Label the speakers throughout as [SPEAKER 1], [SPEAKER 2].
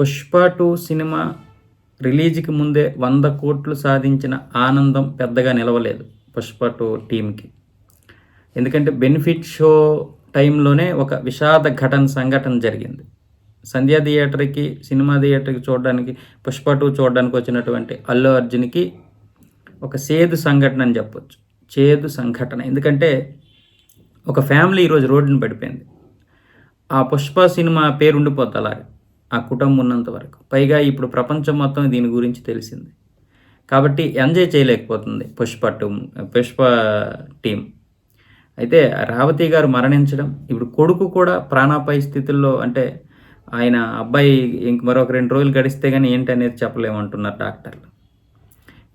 [SPEAKER 1] Pushpa two cinema రిలీజ్కి ముందే వంద కోట్లు సాధించిన ఆనందం పెద్దగా నిలవలేదు పుష్ప టూ టీంకి ఎందుకంటే బెనిఫిట్ షో టైంలోనే ఒక విషాద ఘటన సంఘటన జరిగింది. సంధ్యా థియేటర్కి సినిమా థియేటర్కి చూడడానికి పుష్ప టూ చూడడానికి వచ్చినటువంటి అల్లు అర్జున్కి ఒక సేదు సంఘటన అని చెప్పొచ్చు. చేదు సంఘటన. ఎందుకంటే ఒక ఫ్యామిలీ ఈరోజు రోడ్డున పడిపోయింది. ఆ పుష్ప సినిమా పేరు ఉండిపోద్ది అలాగే. ఆ కుటుంబం ఉన్నంత వరకు. పైగా ఇప్పుడు ప్రపంచం మొత్తం దీని గురించి తెలిసింది. కాబట్టి ఎంజాయ్ చేయలేకపోతుంది పుష్ప టూ పుష్ప టీం. అయితే రావతి గారు మరణించడం ఇప్పుడు కొడుకు కూడా ప్రాణాపాయ స్థితుల్లో అంటే ఆయన అబ్బాయి ఇంక మరొక రెండు రోజులు గడిస్తే కానీ ఏంటి అనేది చెప్పలేమంటున్నారు డాక్టర్లు.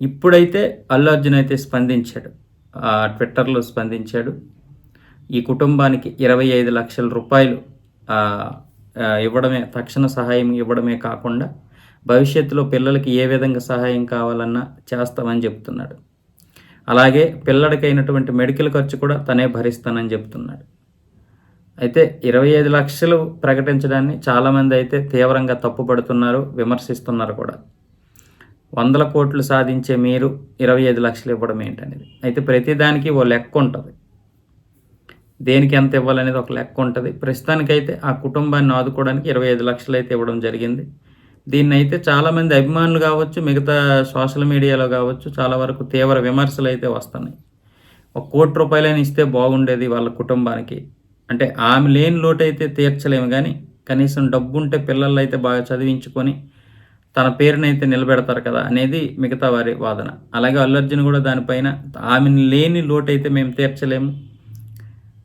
[SPEAKER 1] ఇప్పుడైతే అల్లు అర్జున్ అయితే స్పందించాడు. ట్విట్టర్లో స్పందించాడు. ఈ కుటుంబానికి ఇరవై ఐదు లక్షల రూపాయలు ఇవ్వడమే తక్షణ సహాయం ఇవ్వడమే కాకుండా భవిష్యత్తులో పిల్లలకి ఏ విధంగా సహాయం కావాలన్నా చేస్తామని చెప్తున్నాడు. అలాగే పిల్లడికైనటువంటి మెడికల్ ఖర్చు కూడా తనే భరిస్తానని చెప్తున్నాడు. అయితే ఇరవై ఐదు లక్షలు ప్రకటించడాన్ని చాలామంది అయితే తీవ్రంగా తప్పుపడుతున్నారు విమర్శిస్తున్నారు కూడా. వందల కోట్లు సాధించే మీరు ఇరవై ఐదు లక్షలు ఇవ్వడం ఏంటనేది. అయితే ప్రతిదానికి ఓ లెక్క ఉంటుంది. దేనికి ఎంత ఇవ్వాలనేది ఒక లెక్క ఉంటుంది. ప్రస్తుతానికైతే ఆ కుటుంబాన్ని ఆదుకోవడానికి ఇరవై ఐదు లక్షలు అయితే ఇవ్వడం జరిగింది. దీన్ని అయితే చాలామంది అభిమానులు కావచ్చు మిగతా సోషల్ మీడియాలో కావచ్చు చాలా వరకు తీవ్ర విమర్శలు అయితే వస్తున్నాయి. ఒక కోటి రూపాయలైనా ఇస్తే బాగుండేది వాళ్ళ కుటుంబానికి. అంటే ఆమె లేని లోటు అయితే తీర్చలేము కానీ కనీసం డబ్బు ఉంటే పిల్లలు అయితే బాగా చదివించుకొని తన పేరునైతే నిలబెడతారు కదా అనేది మిగతా వారి వాదన. అలాగే అల్లు అర్జున్ కూడా దానిపైన ఆమెను లేని లోటు అయితే మేము తీర్చలేము.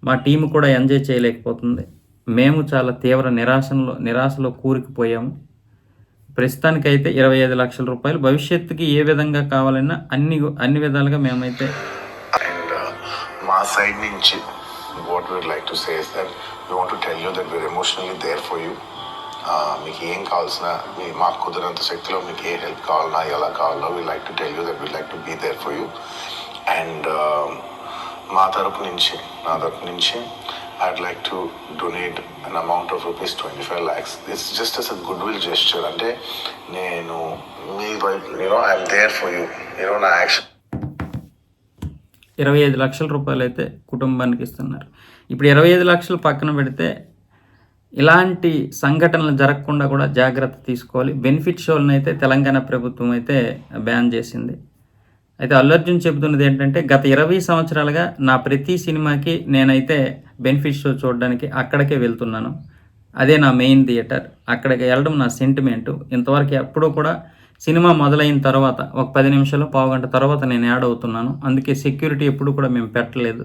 [SPEAKER 1] మా టీం కూడా ఎంజాయ్ చేయలేకపోతుంది. మేము చాలా తీవ్ర నిరాశలో నిరాశలో కూరుకుపోయాము. ప్రస్తుతానికైతే ఇరవై ఐదు లక్షల రూపాయలు. భవిష్యత్తుకి ఏ విధంగా కావాలన్నా అన్ని అన్ని విధాలుగా మేమైతే
[SPEAKER 2] అండ్ uh, మా సైడ్ నుంచి what we like to say that we want to tell you that we're emotionally there for you మీకు ఏం కావాల్సిన మీ మాకు కుదిరినంత శక్తిలో మీకు ఏ హెల్ప్ కావాలన్నా ఎలా కావాలో we like to tell you that we like to be there for you and మా తరపు నుంచి నా తరపు నుంచి I'd like to donate an amount of rupees twenty five lakhs this just as a goodwill gesture అంటే నేను మీ వైపు you know I'm there for you you know నా యాక్షన్
[SPEAKER 1] ఇరవై ఐదు లక్షల రూపాయలు అయితే కుటుంబానికి ఇస్తున్నారు. ఇప్పుడు ఇరవై ఐదు లక్షలు పక్కన పెడితే ఇలాంటి సంఘటనలు జరగకుండా కూడా జాగ్రత్త తీసుకోవాలి. బెనిఫిట్ షోలను అయితే తెలంగాణ ప్రభుత్వం అయితే బ్యాన్ చేసింది. అయితే అల్లు అర్జున్ చెబుతున్నది ఏంటంటే గత ఇరవై సంవత్సరాలుగా నా ప్రతి సినిమాకి నేనైతే బెనిఫిట్ షో చూడడానికి అక్కడికే వెళ్తున్నాను. అదే నా మెయిన్ థియేటర్. అక్కడికి వెళ్ళడం నా సెంటిమెంటు. ఇంతవరకు ఎప్పుడూ కూడా సినిమా మొదలైన తర్వాత ఒక పది నిమిషాలు పావు గంట తర్వాత నేను యాడ్ అవుతున్నాను. అందుకే సెక్యూరిటీ ఎప్పుడు కూడా మేము పెట్టలేదు.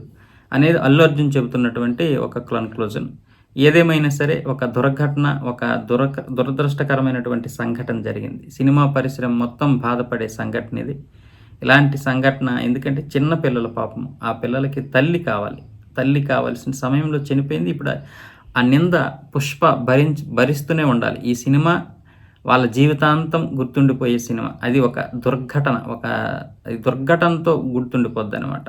[SPEAKER 1] అనేది అల్లు అర్జున్ చెబుతున్నటువంటి ఒక కన్క్లూజన్ ఏదేమైనా సరే ఒక దుర్ఘటన ఒక దురక దురదృష్టకరమైనటువంటి సంఘటన జరిగింది. సినిమా పరిశ్రమ మొత్తం బాధపడే సంఘటన ఇది. ఇలాంటి సంఘటన ఎందుకంటే చిన్న పిల్లల పాపం. ఆ పిల్లలకి తల్లి కావాలి. తల్లి కావాల్సిన సమయంలో చనిపోయింది. ఇప్పుడు ఆ నింద పుష్ప భరించి భరిస్తూనే ఉండాలి. ఈ సినిమా వాళ్ళ జీవితాంతం గుర్తుండిపోయే సినిమా. అది ఒక దుర్ఘటన ఒక దుర్ఘటనతో గుర్తుండిపోద్ది అనమాట